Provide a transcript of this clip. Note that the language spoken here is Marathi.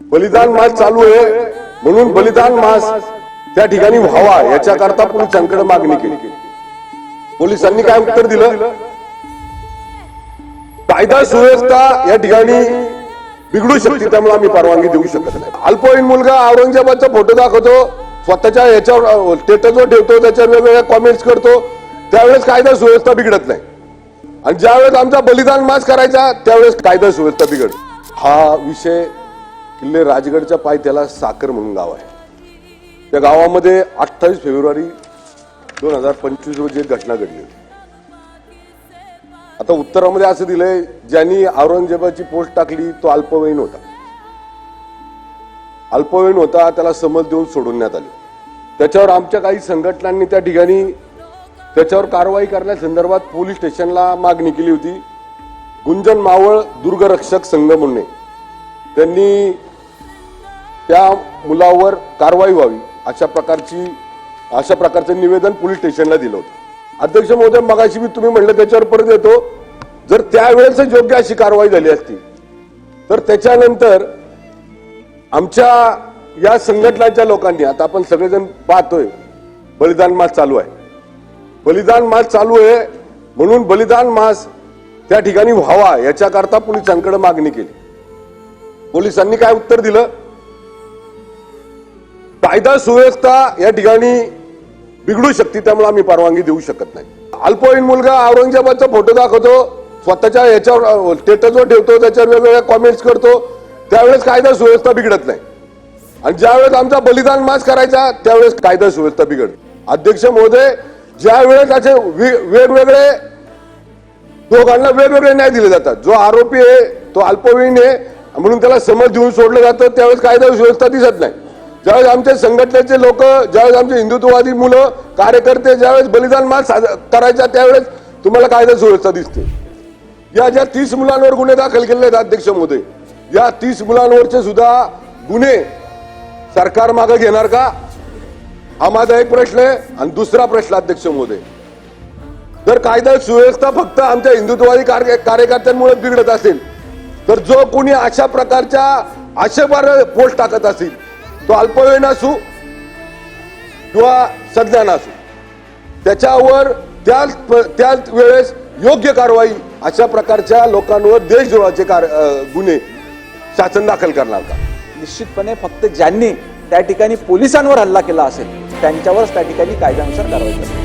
बलिदान मास चालू आहे. म्हणून बलिदान मास त्या ठिकाणी व्हावा याच्याकरता पोलिसांकडे मागणी केली. पोलिसांनी काय उत्तर दिलं? कायदा सुव्यवस्था या ठिकाणी बिघडू शकते त्यामुळे आम्ही परवानगी देऊ शकत नाही. अल्पवयीन मुलगा औरंगजेबाचा फोटो दाखवतो स्वतःच्या याच्यावर स्टेटसवर ठेवतो त्याच्यावर वेगवेगळ्या कॉमेंट्स करतो. त्यावेळेस कायदा सुव्यवस्था बिघडत नाही. आणि ज्यावेळेस आमचा बलिदान मास करायचा त्यावेळेस कायदा सुव्यवस्था बिघड हा विषय किल्ले राजगडच्या पायथ्याला साखर म्हणून गाव आहे. त्या गावामध्ये अठ्ठावीस फेब्रुवारी दोन हजार पंचवीस रोजी एक घटना घडली होती. आता उत्तरामध्ये असं दिलंय ज्यांनी औरंगजेबाची पोस्ट टाकली तो अल्पवयीन होता. अल्पवयीन होता त्याला समज देऊन सोडवण्यात आली. त्याच्यावर आमच्या काही संघटनांनी त्या ठिकाणी त्याच्यावर कारवाई करण्यासंदर्भात पोलीस स्टेशनला मागणी केली होती. गुंजन मावळ दुर्गरक्षक संघ म्हणून आहे. त्यांनी त्या मुलावर कारवाई व्हावी अशा प्रकारची अशा प्रकारचं निवेदन पोलीस स्टेशनला दिलं होतं. अध्यक्ष महोदय मगाशी मी तुम्ही म्हणलं त्याच्यावर परत येतो. जर त्यावेळेस योग्य अशी कारवाई झाली असती तर त्याच्यानंतर आमच्या या संघटनाच्या लोकांनी आता आपण सगळेजण पाहतोय बलिदान मास चालू आहे. बलिदान मास चालू आहे म्हणून बलिदान मास त्या ठिकाणी व्हावा याच्याकरता पोलिसांकडे मागणी केली. पोलिसांनी काय उत्तर दिलं? कायदा सुव्यवस्था या ठिकाणी बिघडू शकते त्यामुळे आम्ही परवानगी देऊ शकत नाही. अल्पवयीन मुलगा औरंगजेबाचा फोटो दाखवतो स्वतःच्या याच्यावर स्टेटसवर ठेवतो त्याच्यावर वेगवेगळ्या कॉमेंट्स करतो त्यावेळेस कायदा सुव्यवस्था बिघडत नाही. आणि ज्यावेळेस आमचा बलिदान मास करायचा त्यावेळेस कायदा सुव्यवस्था बिघड अध्यक्ष महोदय ज्यावेळेस असे वेगवेगळे दोघांना वेगवेगळे न्याय दिले जातात. जो आरोपी आहे तो अल्पवयीन आहे म्हणून त्याला समज देऊन सोडलं जातं त्यावेळेस कायदा सुव्यवस्था दिसत नाही. ज्यावेळेस आमच्या संघटनेचे लोक ज्यावेळेस आमचे हिंदुत्ववादी मुलं कार्यकर्ते ज्यावेळेस बलिदान माल साज- करायचा त्यावेळेस तुम्हाला कायदा सुव्यवस्था दिसते. या ज्या तीस मुलांवर गुन्हे दाखल केले आहेत अध्यक्ष महोदय या तीस मुलांवरचे सुद्धा गुन्हे सरकार मागे घेणार का? हा माझा एक प्रश्न आहे आणि दुसरा प्रश्न अध्यक्ष मोदय जर कायदा सुव्यवस्था फक्त आमच्या हिंदुत्ववादी कार्य- कार्यकर्त्यांमुळे बिघडत असेल तर जो कोणी अशा प्रकारच्या आशेबार पोस्ट टाकत असेल तो अल्पवयीन असू किंवा सज्ञान असू त्याच्यावर त्याच त्याच वेळेस योग्य कारवाई अशा प्रकारच्या लोकांवर देशद्रोहाचे कार गुन्हे शासन दाखल करणार का? निश्चितपणे फक्त ज्यांनी त्या ठिकाणी पोलिसांवर हल्ला केला असेल त्यांच्यावरच त्या ठिकाणी कायद्यानुसार कारवाई करते